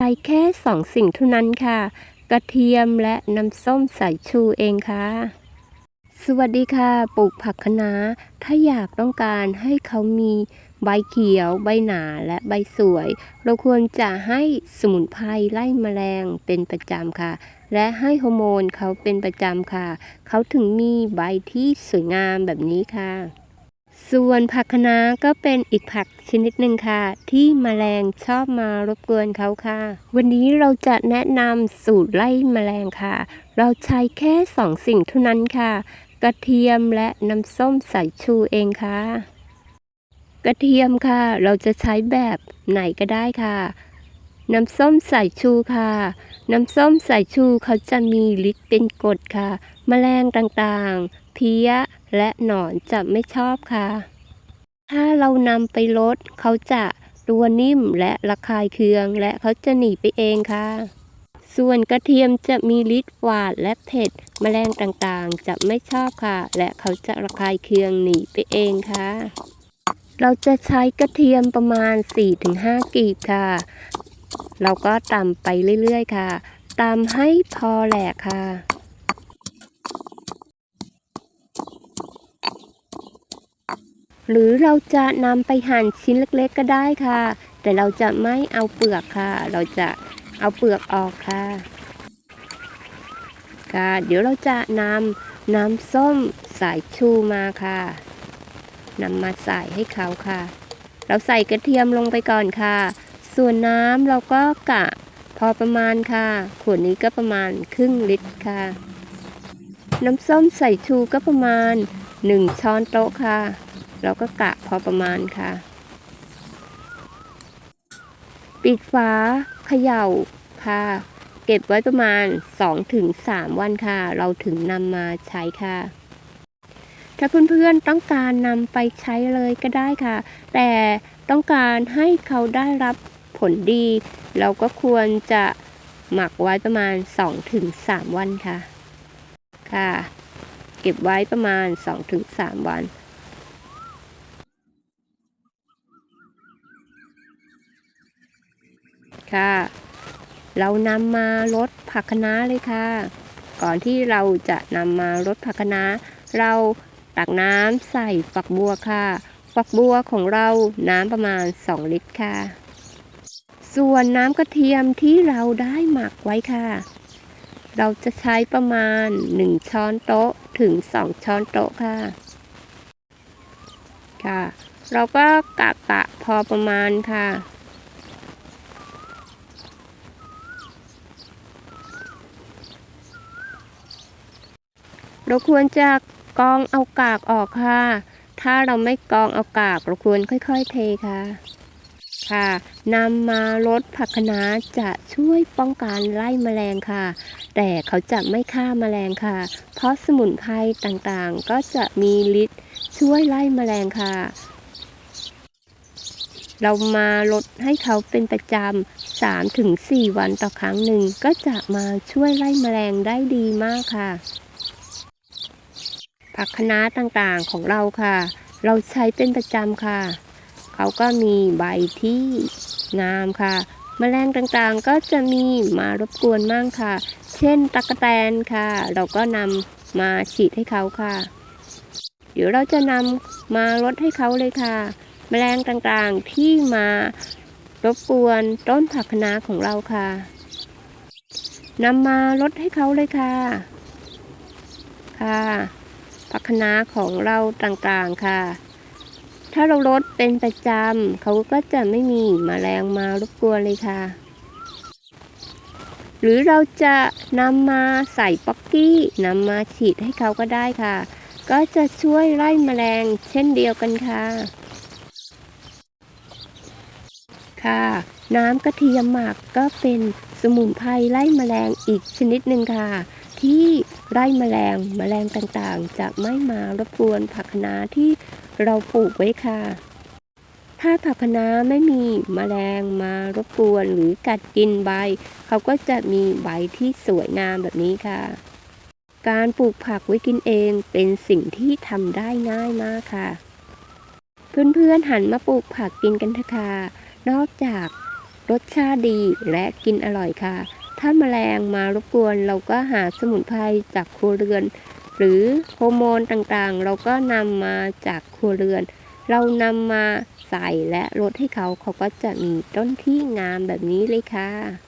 ใช้แค่สองสิ่งเท่านั้นค่ะ กระเทียมและน้ำส้มสายชูเองค่ะ สวัสดีค่ะปลูกผักคะน้าถ้าอยากต้องการให้เขามีใบเขียว ใบหนาและใบสวย เราควรจะให้สมุนไพรไล่แมลงเป็นประจำค่ะ และให้ฮอร์โมนเขาเป็นประจำค่ะ เขาถึงมีใบที่สวยงามแบบนี้ค่ะ ส่วนผักคะน้าก็เป็นอีกผักชนิดหนึ่งค่ะ ที่แมลงชอบมารบกวนเขาค่ะ วันนี้เราจะแนะนำสูตรไล่แมลงค่ะ เราใช้แค่สองสิ่งเท่านั้นค่ะ กระเทียมและน้ำส้มสายชูเองค่ะ กระเทียมค่ะ เราจะใช้แบบไหนก็ได้ค่ะน้ำส้มสายชูค่ะ น้ำส้มสายชูเขาจะมีฤทธิ์เป็นกรดค่ะแมลงต่างๆ เพี้ย และหนอนจะไม่ชอบค่ะ ถ้าเรานำไปลดเขาจะตัวนิ่มและระคายเคืองและเขาจะหนีไปเองค่ะ ส่วนกระเทียมจะมีฤทธิ์หวานและเผ็ดแมลงต่างๆ จะไม่ชอบค่ะ และเขาจะระคายเคืองหนีไปเองค่ะ เราจะใช้กระเทียมประมาณ 4-5กีบค่ะ เราก็ตำไปเรื่อยๆ ค่ะตำให้พอแหลกค่ะ หรือเราจะนำไปหั่นชิ้นเล็กๆก็ได้ค่ะ แต่เราจะไม่เอาเปลือกค่ะ เราจะเอาเปลือกออกค่ะค่ะเดี๋ยวเราจะนำน้ำส้มสายชูมาค่ะนำมาใส่ให้เขาค่ะ เราใส่กระเทียมลงไปก่อนค่ะ ส่วนน้ำเราก็กะพอประมาณค่ะ ขวดนี้ก็ประมาณครึ่งลิตรค่ะ น้ำส้มใส่ชูก็ประมาณ 1 ช้อนโต๊ะค่ะ เราก็กะพอประมาณค่ะ ปิดฝาเขย่าค่ะ เก็บไว้ประมาณ 2-3 วันค่ะ เราถึงนำมาใช้ค่ะ ถ้าเพื่อนๆต้องการนำไปใช้เลยก็ได้ค่ะ แต่ต้องการให้เขาได้รับผลดี เราก็ควรจะหมักไว้ประมาณ 2-3 วันค่ะ ค่ะ เก็บไว้ประมาณ 2-3 วัน ค่ะ เรานำมาลดผักคะน้าเลยค่ะ ก่อนที่เราจะนำมาลดผักคะน้าเราตักน้ำใส่ฝักบัวค่ะ ฝักบัวของเราน้ำประมาณ 2 ลิตรค่ะ ส่วนน้ำกระเทียมที่เราได้หมักไว้ค่ะ เราจะใช้ประมาณ 1 ช้อนโต๊ะถึง 2 ช้อนโต๊ะค่ะ ค่ะ เราก็กะกะพอประมาณค่ะ เราควรจะกรองเอากากออกค่ะ ถ้าเราไม่กรองเอากากเราควรค่อย ๆ เทค่ะ ค่ะนำมาลดผักคะน้าจะช่วยป้องกันไล่แมลงค่ะ แต่เขาจะไม่ฆ่าแมลงค่ะ เพราะสมุนไพรต่างๆ ก็จะมีฤทธิ์ช่วยไล่แมลงค่ะ เรามาลดให้เขาเป็นประจำ3ถึง4วันต่อครั้งหนึ่งก็จะมาช่วยไล่แมลงได้ดีมากค่ะ ผักคะน้าต่างๆของเราค่ะ เราใช้เป็นประจำค่ะ เขาก็มีใบที่งามค่ะแมลงต่างๆก็จะมีมารบกวนมากค่ะ เช่นตะกะแตนค่ะ เราก็นำมาฉีดให้เขาค่ะ เดี๋ยวเราจะนำมาลดให้เขาเลยค่ะแมลงต่างๆที่มารบกวนต้นผักคะน้าของเราค่ะนำมาลดให้เขาเลยค่ะ ค่ะ ผักคะน้าของเราต่างๆค่ะ ถ้าเราลดเป็นประจำเขาก็จะไม่มีมแมลงมารบกวนเลยค่ะ หรือเราจะนำมาใส่ป๊อกกี้นำมาฉีดให้เขาก็ได้ค่ะ ก็จะช่วยไล่แมลงเช่นเดียวกันค่ะ ค่ะน้ำกระเทียมหมักก็เป็นสมุนไพรไล่แมลงอีกชนิดหนึ่งค่ะ ที่ ไล่แมลงแมลงต่างๆ จะไม่มารบกวนผักคะน้าที่เราปลูกไว้ค่ะ ถ้าผักคะน้าไม่มีแมลงมารบกวนหรือกัดกินใบ เขาก็จะมีใบที่สวยงามแบบนี้ค่ะ การปลูกผักไว้กินเองเป็นสิ่งที่ทำได้ง่ายมากค่ะ เพื่อนๆหันมาปลูกผักกินกันเถอะค่ะ นอกจากรสชาติดีและกินอร่อยค่ะ ถ้าแมลงมารบกวนเราก็หาสมุนไพรจากครัวเรือน หรือฮอร์โมนต่างๆ เราก็นำมาจากครัวเรือน เรานำมาใส่และลดให้เขาเขาก็จะมีต้นที่งามแบบนี้เลยค่ะ